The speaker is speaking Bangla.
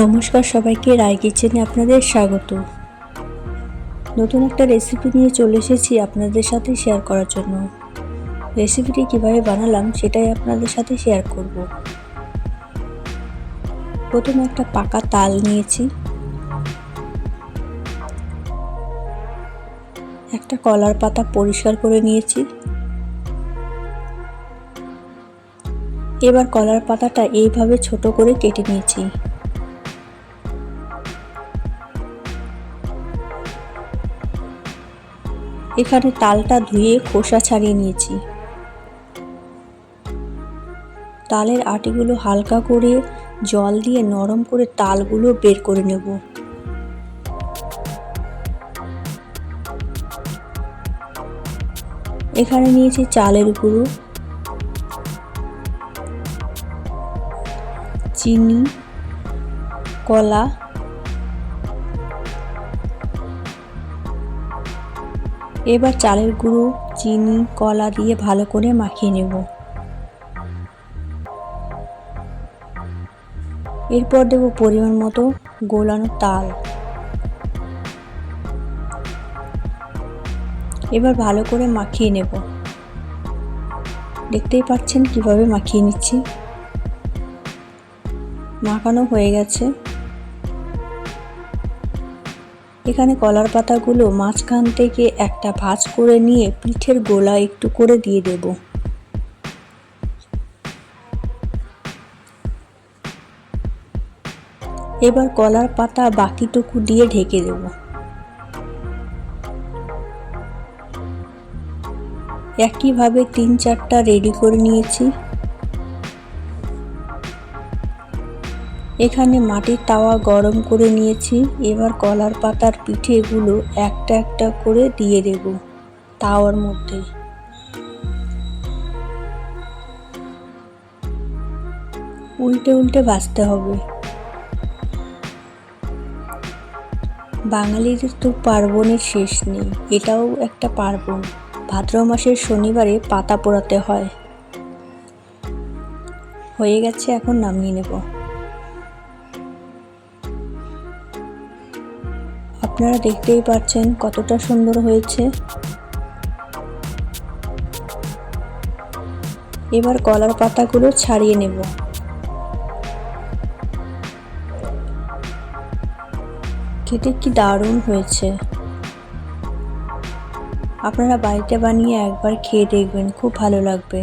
নমস্কার সবাইকে রায় কিচেনে আপনাদের স্বাগত। নতুন একটা রেসিপি নিয়ে চলে এসেছি আপনাদের সাথে শেয়ার করার জন্য। রেসিপিটি কীভাবে বানালাম সেটাই আপনাদের সাথে শেয়ার করব। প্রথমে একটা পাকা তাল নিয়েছি। একটা কলার পাতা পরিষ্কার করে নিয়েছি। এবার কলার পাতাটা এইভাবে ছোট করে কেটে নিয়েছি। এখানে তালটা ধুয়ে খোসা ছাড়িয়ে নিয়েছি। তালের আটিগুলো হালকা করে জল দিয়ে নরম করে তালগুলো বের করে নেব। এখানে নিয়েছি চালের গুঁড়ো, চিনি, কলা এবার চালের গুঁড়ো, চিনি, কলা দিয়ে ভালো করে মাখিয়ে নেব। এরপর দেব পরিমাণ মতো গোলানো তাল। এবার ভালো করে মাখিয়ে নেব। দেখতেই পাচ্ছেন কীভাবে মাখিয়ে নিচ্ছি। মাখানো হয়ে গেছে। এখানে কলার পাতাগুলো মাঝখান থেকে একটা ভাঁজ করে নিয়ে পিঠের গোলা একটু করে দিয়ে দেব। এবার কলার পাতা বাকিটুকু দিয়ে ঢেকে দেব। একইভাবে তিন চারটা রেডি করে নিয়েছি। এখানে মাটির তাওয়া গরম করে নিয়েছি, এবার কলার পাতার পিঠেগুলো একটা একটা করে দিয়ে দেব তাওয়ার মধ্যে। উল্টে উল্টে ভাজতে হবে। বাঙালিদের তো পার্বণের শেষ নেই, এটাও একটা পার্বণ। ভাদ্র মাসের শনিবারে পাতা পোড়াতে হয়। হয়ে গেছে, এখন নামিয়ে নেব। আপনারা দেখতেই পাচ্ছেন কতটা সুন্দর হয়েছে। এবার কলার পাতাগুলো ছাড়িয়ে নেব। খেতে কি দারুণ হয়েছে। আপনারা বাড়িতে বানিয়ে একবার খেয়ে দেখবেন, খুব ভালো লাগবে।